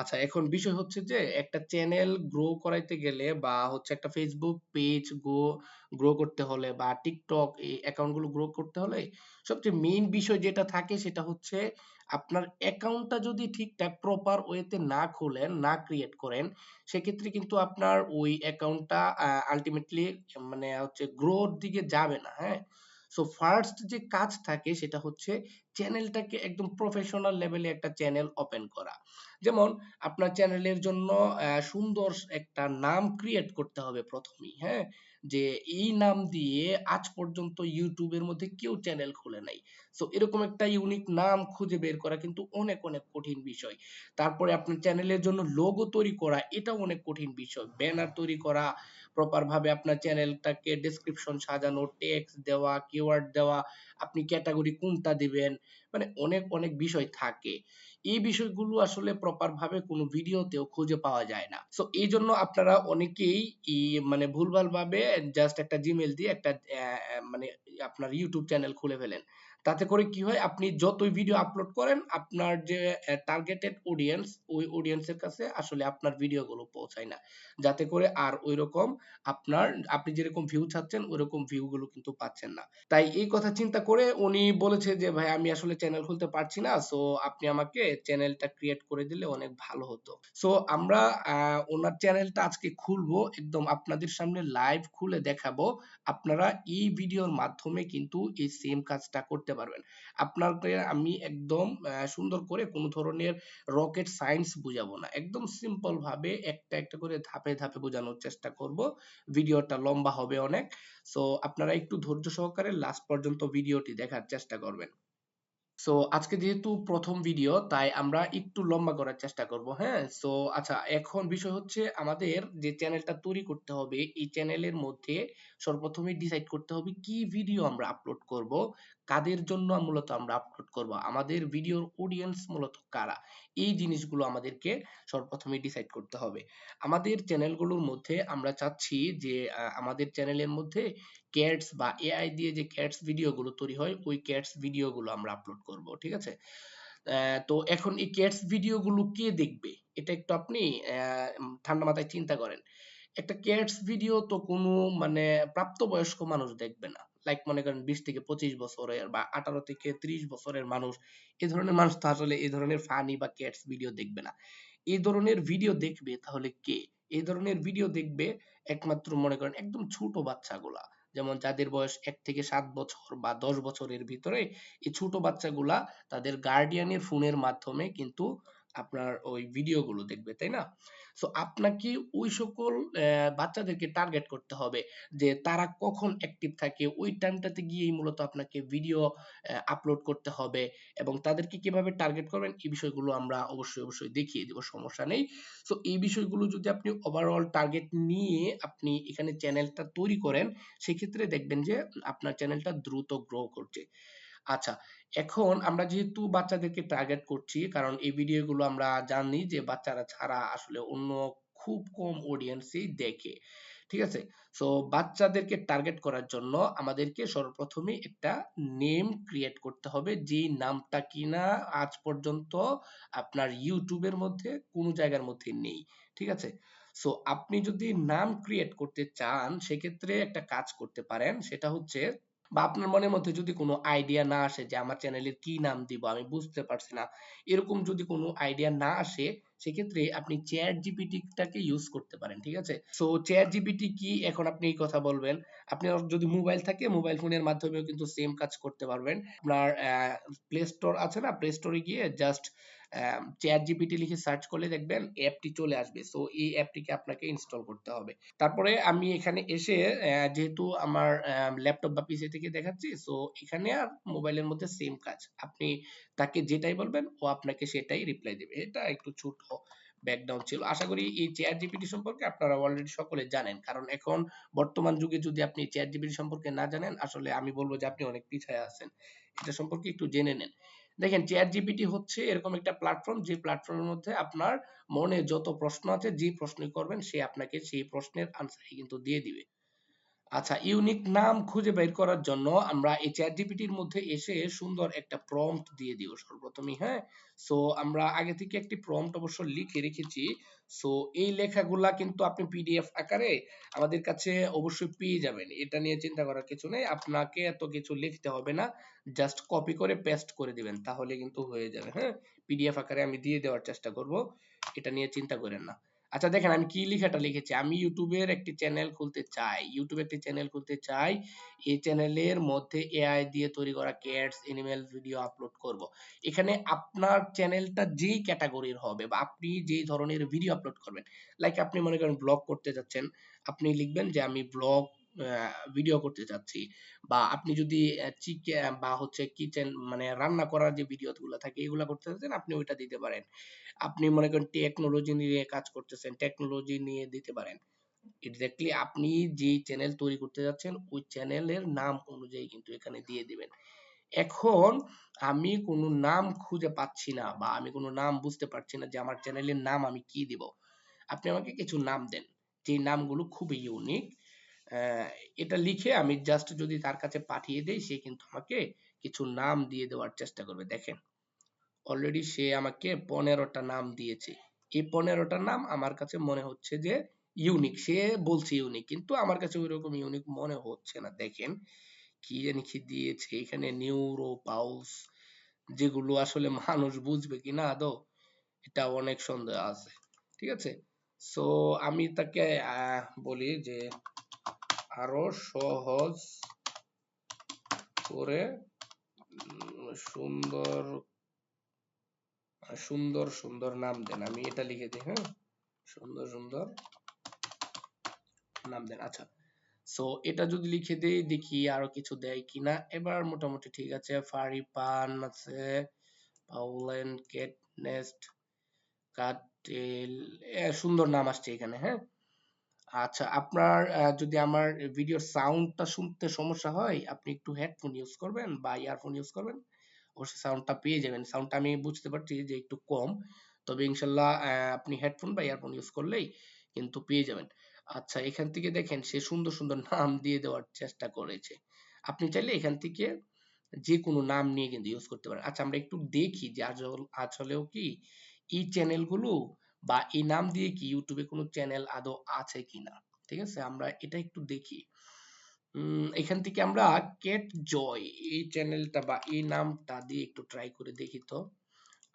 আচ্ছা এখন বিষয় হচ্ছে যে, একটা চ্যানেল গ্রো করাইতে গেলে বা হচ্ছে একটা ফেসবুক পেজ গ্রো গ্রো করতে হলে বা টিকটক এই অ্যাকাউন্টগুলো গ্রো করতে হলে সবচেয়ে মেইন বিষয় যেটা থাকে সেটা হচ্ছে আপনার অ্যাকাউন্টটা যদি ঠিকঠাক প্রপার ওয়েতে না খোলেন, না ক্রিয়েট করেন, সেক্ষেত্রে কিন্তু আপনার ওই অ্যাকাউন্টটা আলটিমেটলি মানে হচ্ছে গ্রোর দিকে যাবে না হ্যাঁ? সো ফার্স্ট যে কাজ থাকে সেটা হচ্ছে চ্যানেলটাকে একদম প্রফেশনাল লেভেলে একটা চ্যানেল ওপেন করা। যেমন আপনার চ্যানেলের জন্য সুন্দর একটা নাম ক্রিয়েট করতে হবে প্রথমেই হ্যাঁ? যে এই নাম দিয়ে আজ পর্যন্ত ইউটিউবের মধ্যে কেউ চ্যানেল খুলে নাই। সো এরকম একটা ইউনিক নাম খুঁজে বের করা কিন্তু অনেক অনেক কঠিন বিষয়। তারপরে আপনার চ্যানেলের জন্য লোগো তৈরি করা, এটাও অনেক কঠিন বিষয়। ব্যানার তৈরি করা প্রপার ভাবে আপনার চ্যানেলটাকে ডেসক্রিপশন সাজানো টেক্সট দেওয়া কিওয়ার্ড দেওয়া, আপনি ক্যাটাগরি কোনটা দিবেন মানে অনেক অনেক বিষয় থাকে। এই বিষয়গুলো আসলে প্রপার ভাবে কোনো ভিডিওতেও খুঁজে পাওয়া যায় না। সো এই জন্য আপনারা অনেকেই মানে ভুলভাল ভাবে জাস্ট একটা জিমেল দিয়ে একটা মানে আপনার ইউটিউব চ্যানেল খুলে ফেলেন। তাতে করে কি হয়, আপনি যতই ভিডিও আপলোড করেন, আপনার যে টার্গেটেড অডিয়েন্স ওই অডিয়েন্সের কাছে আসলে আপনার ভিডিওগুলো পৌঁছায় না। যাতে করে আর ওই রকম আপনার, আপনি যেরকম ভিউ চাচ্ছেন, ওইরকম ভিউ গুলো কিন্তু পাচ্ছেন না। তাই এই কথা চিন্তা করে উনি বলেছে যে, ভাই, আমি আসলে চ্যানেল খুলতে পারছি না সো আপনি আমাকে চ্যানেলটা ক্রিয়েট করে দিলে অনেক ভালো হতো। সো আমরা ওনার চ্যানেলটা আজকে খুলবো, একদম আপনাদের সামনে লাইভ খুলে দেখাবো। আপনারা এই ভিডিওর মাধ্যমে কিন্তু এই সেম কাজটা করতে করতে পারবেন। আপনাকে আমি একদম সুন্দর করে কোনো ধরনের রকেট সায়েন্স বুঝাবো না। একদম সিম্পল ভাবে একটা একটা করে ধাপে ধাপে বোঝানোর চেষ্টা করব। ভিডিওটা লম্বা হবে অনেক। সো আপনারা একটু ধৈর্য সহকারে লাস্ট পর্যন্ত ভিডিওটি দেখার চেষ্টা করবেন। সো আজকে যেহেতু প্রথম ভিডিও তাই আমরা একটু লম্বা করার চেষ্টা করব হ্যাঁ? সো আচ্ছা এখন বিষয় হচ্ছে আমাদের যে চ্যানেলটা তৈরি করতে হবে, এই চ্যানেলের মধ্যে সর্বপ্রথমে ডিসাইড করতে হবে কি ভিডিও আমরা আপলোড করব কাদের জন্য মূলত আমরা আপলোড করব? আমাদের ভিডিওর অডিয়েন্স মূলত কারা? এই জিনিসগুলো আমাদেরকে সর্বপ্রথমে ডিসাইড করতে হবে। আমাদের চ্যানেলগুলোর মধ্যে আমরা চাচ্ছি যে আমাদের চ্যানেলের মধ্যে ক্যাটস বা এআই দিয়ে যে ক্যাটস ভিডিওগুলো তৈরি হয়, ওই ক্যাটস ভিডিওগুলো আমরা আপলোড করব, ঠিক আছে? আহ, তো এখন এই ক্যাটস ভিডিওগুলো কে দেখবে? এটা একটু আপনি, আহ, ঠান্ডা মাথায় চিন্তা করেন। একটা ক্যাটস ভিডিও তো কোনো মানে প্রাপ্তবয়স্ক মানুষ দেখবে না। লাইক মনে করেন বিশ থেকে পঁচিশ বছরের বা আঠারো থেকে ত্রিশ বছরের মানুষ, এ ধরনের মানুষ তো আসলে এই ধরনের ফানি বা ক্যাটস ভিডিও দেখবে না। এই ধরনের ভিডিও দেখবে তাহলে কে? এই ধরনের ভিডিও দেখবে একমাত্র মনে করেন একদম ছোট বাচ্চাগুলা। যেমন যাদের বয়স এক থেকে সাত বছর বা দশ বছরের ভিতরে, এই ছোট বাচ্চাগুলা তাদের গার্ডিয়ানের ফোনের মাধ্যমে কিন্তু আপনার ওই ভিডিওগুলো দেখবে, তাই না? সো আপনাকে ওই সকল বাচ্চাদেরকে টার্গেট করতে হবে যে তারা কখন অ্যাক্টিভ থাকে। ওই টাইমটাতে গিয়েই মূলত আপনাকে ভিডিও আপলোড করতে হবে এবং তাদেরকে কীভাবে টার্গেট করবেন এই বিষয়গুলো আমরা অবশ্যই অবশ্যই দেখিয়ে দেব, সমস্যা নেই। সো এই বিষয়গুলো যদি আপনি ওভারঅল টার্গেট নিয়ে আপনি এখানে চ্যানেলটা তৈরি করেন, সেক্ষেত্রে দেখবেন যে আপনার চ্যানেলটা দ্রুত গ্রো করছে। আচ্ছা এখন আমরা যেহেতু বাচ্চাদেরকে টার্গেট করছি, কারণ এই ভিডিওগুলো আমরা জানি যে বাচ্চারা ছাড়া আসলে অন্য খুব কম অডিয়েন্সই দেখে, ঠিক আছে? সো বাচ্চাদেরকে টার্গেট করার জন্য আমাদেরকে সর্বপ্রথমে একটা নেম ক্রিয়েট করতে হবে, যে নামটা কিনা আজ পর্যন্ত আপনার ইউটিউবের মধ্যে কোনো জায়গার মধ্যে নেই, ঠিক আছে? সো আপনি যদি নাম ক্রিয়েট করতে চান, সেক্ষেত্রে একটা কাজ করতে পারেন, সেটা হচ্ছে বা আপনার মনের মধ্যে যদি কোনো আইডিয়া না আসে যে আমার চ্যানেলের কি নাম দিব, আমি বুঝতে পারছি না, এরকম যদি কোনো আইডিয়া না আসে, সেক্ষেত্রে আপনি চ্যাট জিপিটিটাকে ইউজ করতে পারেন, ঠিক আছে? সো চ্যাট জিপিটি কি? এখন আপনি এই কথা বলবেন। আপনার যদি মোবাইল থাকে মোবাইল ফোনের মাধ্যমেও কিন্তু সেম কাজ করতে পারবেন। আপনার প্লে স্টোর আছে না? প্লে স্টোরে গিয়ে জাস্ট চ্যাট জিপিটি লিখে সার্চ করলে দেখবেন অ্যাপটি চলে আসবে। সো এই অ্যাপটিকে আপনাকে ইনস্টল করতে হবে। তারপরে আমি এখানে এসে যেহেতু আমার ল্যাপটপ বা পিসি থেকে দেখাচ্ছি সো এখানে আর মোবাইলের মধ্যে সেম কাজ। আপনি তাকে যেটাই বলবেন, ও আপনাকে সেটাই রিপ্লাই দেবে। এটা একটু ছোট ব্যাকগ্রাউন্ড ছিল। আশা করি এই চেয়ার জিপিটি সম্পর্কে আপনারা অলরেডি সকলে জানেন। কারণ এখন বর্তমান যুগে যদি আপনি চেয়ার জিপিটি সম্পর্কে না জানেন, আসলে আমি বলব যে আপনি অনেক পিছায় আছেন। এটা সম্পর্কে একটু জেনে নেন। দেখেন চেয়ার জিপিটি হচ্ছে এরকম একটা প্ল্যাটফর্ম যে প্ল্যাটফর্মের মধ্যে আপনার মনে যত প্রশ্ন আছে, যে প্রশ্ন করবেন, সে আপনাকে সেই প্রশ্নের আনসারই কিন্তু দিয়ে দিবে। আচ্ছা ইউনিক নাম খুঁজে বের করার জন্য আমরা এই চ্যাট জিপিটির মধ্যে এসে সুন্দর একটা প্রম্পট দিয়ে দিও সর্বপ্রথমই হ্যাঁ? সো আমরা আগে থেকে একটি প্রম্পট অবশ্য লিখে রেখেছি। সো এই লেখাগুলা কিন্তু আপনি পিডিএফ আকারে আমাদের কাছে অবশ্যই পেয়ে যাবেন। এটা নিয়ে চিন্তা করার কিছু নেই। আপনাকে এত কিছু লিখতে হবে না। জাস্ট কপি করে পেস্ট করে দিবেন, তাহলে কিন্তু হয়ে যাবে হ্যাঁ? পিডিএফ আকারে আমি দিয়ে দেওয়ার চেষ্টা করব। এটা নিয়ে চিন্তা করেন না। আচ্ছা দেখেন আমি কি লেখাটা লিখেছি? আমি ইউটিউবের একটি চ্যানেল খুলতে চাই। ইউটিউবে একটি চ্যানেল খুলতে চাই। এই চ্যানেলের মধ্যে এআই দিয়ে তৈরি করা ক্যাটস এনিমেল ভিডিও আপলোড করব। এখানে আপনার চ্যানেলটা যেই ক্যাটাগরির হবে বা আপনি যেই ধরনের ভিডিও আপলোড করবেন লাইক আপনি মনে করেন ব্লগ করতে যাচ্ছেন আপনি লিখবেন যে আমি ব্লগ ভিডিও করতে চাচ্ছি। বা আপনি যদি চিকেন বা হচ্ছে কিচেন মানে রান্না করার যে ভিডিও গুলো থাকে, এগুলো করতে চাচ্ছেন, আপনি ওইটা দিতে পারেন। আপনি মনে করেন টেকনোলজি নিয়ে কাজ করতেছেন টেকনোলজি নিয়ে দিতে পারেন। এক্স্যাক্টলি আপনি যে চ্যানেল তৈরি করতে যাচ্ছেন, ওই চ্যানেলের নাম অনুযায়ী কিন্তু এখানে দিয়ে দিবেন। এখন আমি কোনো নাম খুঁজে পাচ্ছি না, বা আমি কোনো নাম বুঝতে পারছি না যে আমার চ্যানেলের নাম আমি কি দিব। আপনি আমাকে কিছু নাম দেন যে নামগুলো খুবই ইউনিক এটা লিখে আমি জাস্ট যদি তার কাছে পাঠিয়ে দেই, সে কিন্তু আমাকে কিছু নাম দিয়ে দেওয়ার চেষ্টা করবে। দেখেন অলরেডি সে আমাকে পনেরোটা নাম দিয়েছে। এই পনেরোটা নাম আমার কাছে মনে হচ্ছে যে ইউনিক সে বলছে ইউনিক কিন্তু আমার কাছে ওইরকম ইউনিক মনে হচ্ছে না। দেখেন, কি জানি কি দিয়েছে। এখানে নিউরো পাউস যেগুলো আসলে মানুষ বুঝবে কিনা আদৌ, এটা অনেক সন্দেহ আছে। ঠিক আছে? সো আমি তাকে বলি যে আরও সহজ করে সুন্দর সুন্দর সুন্দর নাম দেন। আমি এটা লিখে দিই হ্যাঁ? সুন্দর সুন্দর নাম দেন। আচ্ছা সো এটা যদি লিখে দেই, দেখি আরও কিছু দেয় কিনা। এবার মোটামুটি ঠিক আছে ফারি পান আছে পাউলেন কেট নেস্ট কাটেল সুন্দর নাম আসছে এখানে হ্যাঁ? আচ্ছা আপনার যদি আমার ভিডিওর সাউন্ডটা শুনতে সমস্যা হয়, আপনি একটু হেডফোন ইউজ করবেন বা ইয়ারফোন ইউজ করবেন, অবশ্যই সাউন্ডটা পেয়ে যাবেন। সাউন্ডটা আমি বুঝতে পারছি যে একটু কম, তবে ইনশাল্লাহ আপনি হেডফোন বা ইয়ারফোন ইউজ করলেই কিন্তু পেয়ে যাবেন। আচ্ছা এখান থেকে দেখেন, সে সুন্দর সুন্দর নাম দিয়ে দেওয়ার চেষ্টা করেছে। আপনি চাইলে এখান থেকে যে কোনো নাম নিয়ে কিন্তু ইউজ করতে পারেন। আচ্ছা আমরা একটু দেখি যে আসলেও কি এই চ্যানেলগুলো বা এই নাম দিয়ে কি ইউটিউবে কোনো চ্যানেল আদৌ আছে কিনা? ঠিক আছে? আমরা এটা একটু দেখি। এখান থেকে আমরা কেট জয় এই চ্যানেলটা বা এই নামটা দিয়ে একটু ট্রাই করে দেখি তো,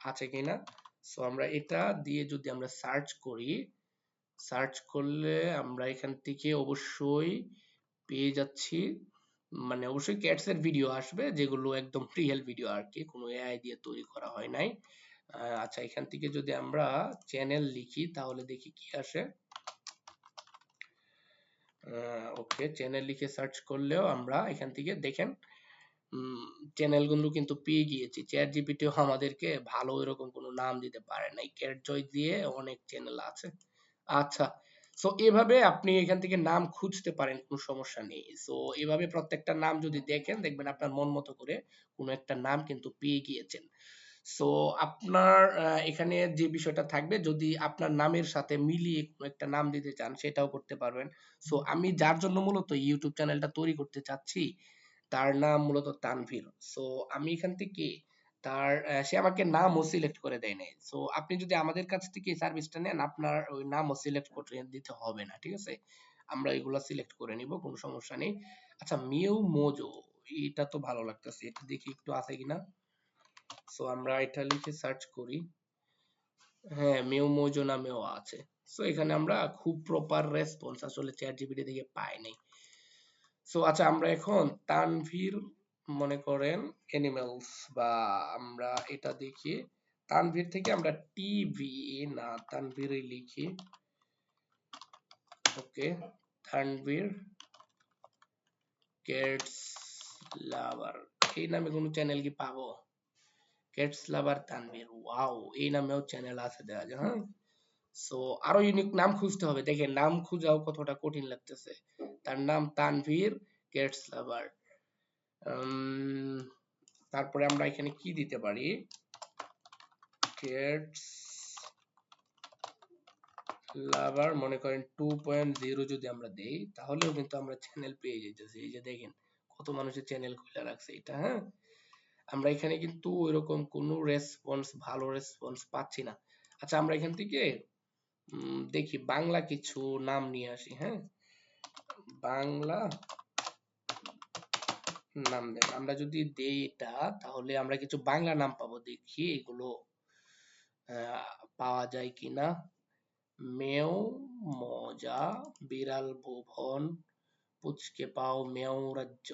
আছে কিনা? সো আমরা এটা দিয়ে যদি আমরা সার্চ করি সার্চ করলে আমরা এখান থেকে অবশ্যই পেয়ে যাচ্ছি। মানে অবশ্যই ক্যাটস এর ভিডিও আসবে, যেগুলো একদম রিয়েল ভিডিও আর কি, কোনো এআই দিয়ে তৈরি করা হয় নাই। আচ্ছা এখান থেকে যদি আমরা চ্যানেল লিখি, তাহলে দেখি কি আসে। ওকে চ্যানেল লিখে সার্চ করলেও আমরা এখান থেকে দেখেন চ্যানেলগুলো কিন্তু পেয়ে গিয়েছি। চ্যাট জিপিটিও আমাদেরকে ভালো এরকম কোনো নাম দিতে পারে নাই। ক্যাট জয় দিয়ে অনেক চ্যানেল আছে। আচ্ছা সো এভাবে আপনি এখান থেকে নাম খুঁজতে পারেন, কোনো সমস্যা নেই। সো এভাবে প্রত্যেকটা নাম যদি দেখেন, দেখবেন আপনার মন মতো করে কোনো একটা নাম কিন্তু পেয়ে গিয়েছেন। সো আপনার এখানে যে বিষয়টা থাকবে, যদি আপনার নামের সাথে মিলিয়ে একটা নাম দিতে চান, সেটাও করতে পারবেন। সো আমি যার জন্য মূলত ইউটিউব চ্যানেলটা তৈরি করতে চাচ্ছি, তার নাম মূলত তানভীর। সো আমি এখান থেকে তার সে আমাকে নামও সিলেক্ট করে দেয় নাই। সো আপনি যদি আমাদের কাছ থেকে এই সার্ভিসটা নেন, আপনার ওই নামও সিলেক্ট করে দিতে হবে না, ঠিক আছে? আমরা এগুলো সিলেক্ট করে নিব, কোনো সমস্যা নেই। আচ্ছা মিউ মোজো এটা তো ভালো লাগতেছে এটা দেখি একটু আছে কিনা। সো আমরা এটা লিখে সার্চ করি। হ্যাঁ মেও মোজো নামেও আছে। সো এখানে আমরা খুব প্রপার রেসপন্স আসলে চ্যাট জিপিটি থেকে পাই নাই। সো আচ্ছা আমরা এখন তানভীর মনে করেন অ্যানিমেলস বা আমরা এটা দেখি। তানভীর থেকে আমরা টিভি না তানভীরই লিখি। ওকে তানভীর কেটস লাভার এই নামে কোনো চ্যানেল কি পাবো? কেটস লাভার তানভীর ওয়াও এই নামেও চ্যানেল আছে দেখা যায় হ্যাঁ? সো আরও ইউনিক নাম খুঁজতে হবে। দেখেন, নাম খুঁজাও কতটা কঠিন লাগতেছে। তার নাম তানভীর কেটস লাভার তারপরে আমরা এখানে কি দিতে পারি? কেটস লাভার মনে করেন টু পয়েন্ট জিরো যদি আমরা দেই, তাহলেও কিন্তু আমরা চ্যানেল পেয়ে যেতেছি এই যে দেখেন, কত মানুষের চ্যানেল খুলে রাখছে এটা হ্যাঁ? আমরা এখানে কিন্তু ওইরকম কোনো রেসপন্স ভালো রেসপন্স পাচ্ছি না। আচ্ছা আমরা এখান থেকে দেখি বাংলা কিছু নাম নিয়ে আসি হ্যাঁ? বাংলা নাম দেন। আমরা যদি দেই এটা, তাহলে আমরা কিছু বাংলা নাম পাবো। দেখি এগুলো পাওয়া যায় কিনা। মেও মজা, বিড়াল ভুবন, পুচকে পাও মেও রাজ্য।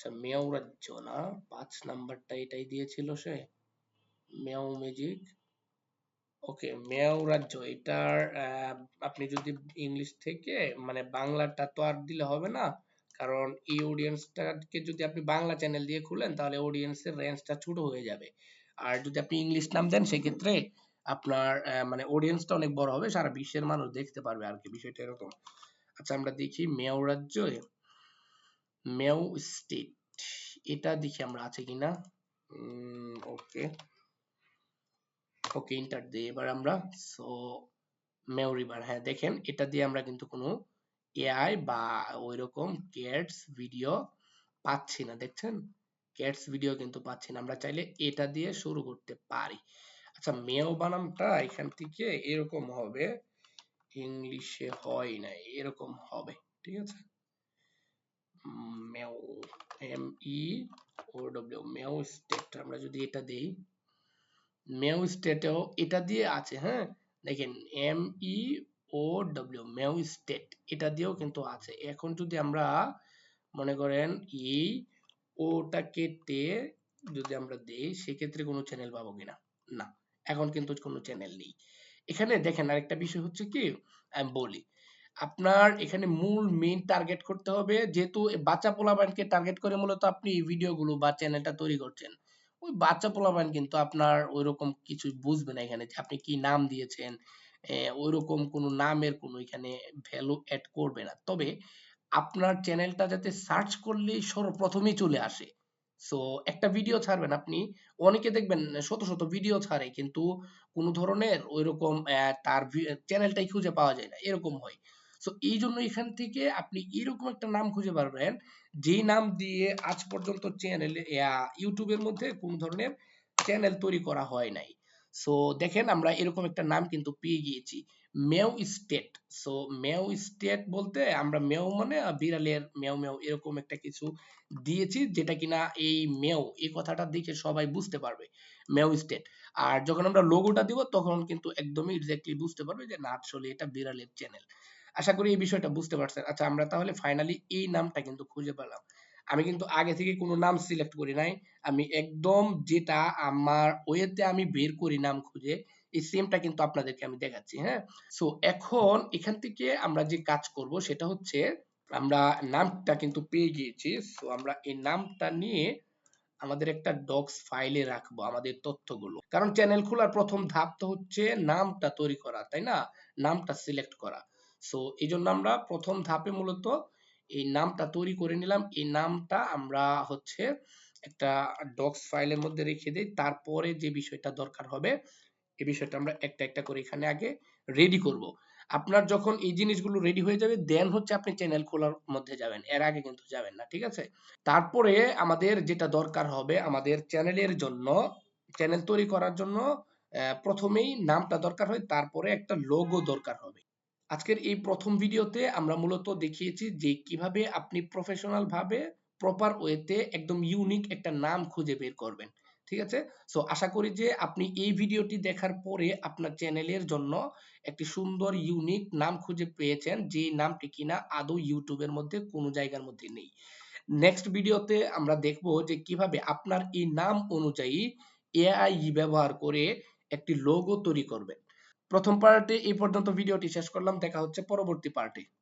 আচ্ছা মেও রাজ্য না? পাঁচ নাম্বারটা এটাই দিয়েছিল সে। মেও ম্যাজিক। ওকে মেও রাজ্য। এটার আপনি যদি ইংলিশ থেকে মানে বাংলাটা তো আর দিলে হবে না। কারণ এই অডিয়েন্সটাকে যদি আপনি বাংলা চ্যানেল দিয়ে খুলেন, তাহলে অডিয়েন্সের রেঞ্জটা ছোট হয়ে যাবে। আর যদি আপনি ইংলিশ নাম দেন, সেক্ষেত্রে আপনার মানে অডিয়েন্সটা অনেক বড় হবে, সারা বিশ্বের মানুষ দেখতে পারবে আর কি, বিষয়টা এরকম। আচ্ছা আমরা দেখি মেও রাজ্য। মেও স্টেট এটা দেখি আমরা আছে কিনা? ওকে ওকে ইন্টার দিই এবার আমরা সো মেও রিভার হ্যাঁ দেখেন, এটা দিয়ে আমরা কিন্তু কোনো এআই বা ওইরকম ক্যাটস ভিডিও পাচ্ছি না, দেখছেন? ক্যাটস ভিডিও কিন্তু পাচ্ছি না, আমরা চাইলে এটা দিয়ে শুরু করতে পারি। আচ্ছা মেও বানামটা এখান থেকে এরকম হবে ইংলিশে হয় না এরকম হবে, ঠিক আছে? Meow M E O W meow state আমরা যদি এটা দেই মেও স্টেটেও এটা দিয়ে আছে হ্যাঁ? দেখেন M E O W meow state এটা দিয়েও কিন্তু আছে। এখন যদি আমরা মনে করেন এই ওটা কেটে যদি আমরা দেই, সেক্ষেত্রে কোনো চ্যানেল পাবো কিনা? না, এখন কিন্তু কোনো চ্যানেল নেই। এখানে দেখেন আরেকটা বিষয় হচ্ছে কি? আমি বলি আপনার এখানে মূল মেইন টার্গেট করতে হবে, যেহেতু বাচ্চা পোলাপানকে টার্গেট করে মূলত আপনি এই ভিডিওগুলো বা চ্যানেলটা তৈরি করছেন। ওই বাচ্চা পোলাপান কিন্তু আপনার ওইরকম কিছু বুঝবে না এখানে যে আপনি কি নাম দিয়েছেন ওইরকম কোনো নামের কোনো এখানে ভ্যালু অ্যাড করবে না। তবে আপনার চ্যানেলটা যাতে সার্চ করলেই সর্বপ্রথমেই চলে আসে। সো একটা ভিডিও ছাড়বেন আপনি, অনেকে দেখবেন শত শত ভিডিও ছাড়ে, কিন্তু কোন ধরনের ওইরকম তার চ্যানেলটাই খুঁজে পাওয়া যায় না। এরকম হয়। সো এই জন্য এখান থেকে আপনি এরকম একটা নাম খুঁজে পারবেন যেই নাম দিয়ে আজ পর্যন্ত চ্যানেলে ইউটিউবের মধ্যে কোন ধরনের চ্যানেল তৈরি করা হয় নাই। সো দেখেন আমরা এরকম একটা নাম কিন্তু পেয়ে গিয়েছি মেও স্টেট সো মেও স্টেট বলতে আমরা মেও মানে বিড়ালের মেও মেও এরকম একটা কিছু দিয়েছি, যেটা কিনা এই মেও এই কথাটা দেখে সবাই বুঝতে পারবে মেও স্টেট আর যখন আমরা লোগোটা দিব, তখন কিন্তু একদমই এক্স্যাক্টলি বুঝতে পারবে যে না, আসলে এটা বিড়ালের চ্যানেল আশা করি এই বিষয়টা বুঝতে পারছেন। আচ্ছা আমরা তাহলে ফাইনালি এই নামটা কিন্তু খুঁজে পেলাম। আমি কিন্তু আগে থেকে কোনো নাম সিলেক্ট করি নাই। আমি একদম যেটা আমার ওয়েতে আমি বের করি নাম খুঁজে, এই সেমটা কিন্তু আপনাদেরকে আমি দেখাচ্ছি হ্যাঁ? সো এখন এখান থেকে আমরা যে কাজ করব সেটা হচ্ছে আমরা নামটা কিন্তু পেয়ে গিয়েছি। সো আমরা এই নামটা নিয়ে আমাদের একটা ডক্স ফাইলে রাখব আমাদের তথ্যগুলো। কারণ চ্যানেল খোলার প্রথম ধাপ তো হচ্ছে নামটা তৈরি করা, তাই না? নামটা সিলেক্ট করা। সো এই জন্য আমরা প্রথম ধাপে মূলত এই নামটা তৈরি করে নিলাম। এই নামটা আমরা হচ্ছে একটা ডক্স ফাইলের মধ্যে রেখে দিই। তারপরে যে বিষয়টা দরকার হবে, এই বিষয়টা আমরা একটা একটা করে এখানে আগে রেডি করব। আপনার যখন এই জিনিসগুলো রেডি হয়ে যাবে দেন হচ্ছে আপনি চ্যানেল খোলার মধ্যে যাবেন। এর আগে কিন্তু যাবেন না, ঠিক আছে? তারপরে আমাদের যেটা দরকার হবে, আমাদের চ্যানেলের জন্য চ্যানেল তৈরি করার জন্য প্রথমেই নামটা দরকার হয়। তারপরে একটা লোগো দরকার হবে। আজকের এই প্রথম ভিডিওতে আমরা মূলত দেখিয়েছি যে কীভাবে আপনি প্রফেশনাল ভাবে প্রপার ওয়েতে একদম ইউনিক একটা নাম খুঁজে বের করবেন, ঠিক আছে? সো আশা করি যে আপনি এই ভিডিওটি দেখার পরে আপনার চ্যানেলের জন্য একটি সুন্দর ইউনিক নাম খুঁজে পেয়েছেন যে নামটি কিনা আদৌ ইউটিউবের মধ্যে, কোনো জায়গার মধ্যে নেই। নেক্সট ভিডিওতে আমরা দেখব যে কীভাবে আপনার এই নাম অনুযায়ী এআই ব্যবহার করে একটি লোগো তৈরি করবেন। প্রথম পার্টে এই পর্যন্ত ভিডিওটি শেষ করলাম দেখা হচ্ছে পরবর্তী পার্টে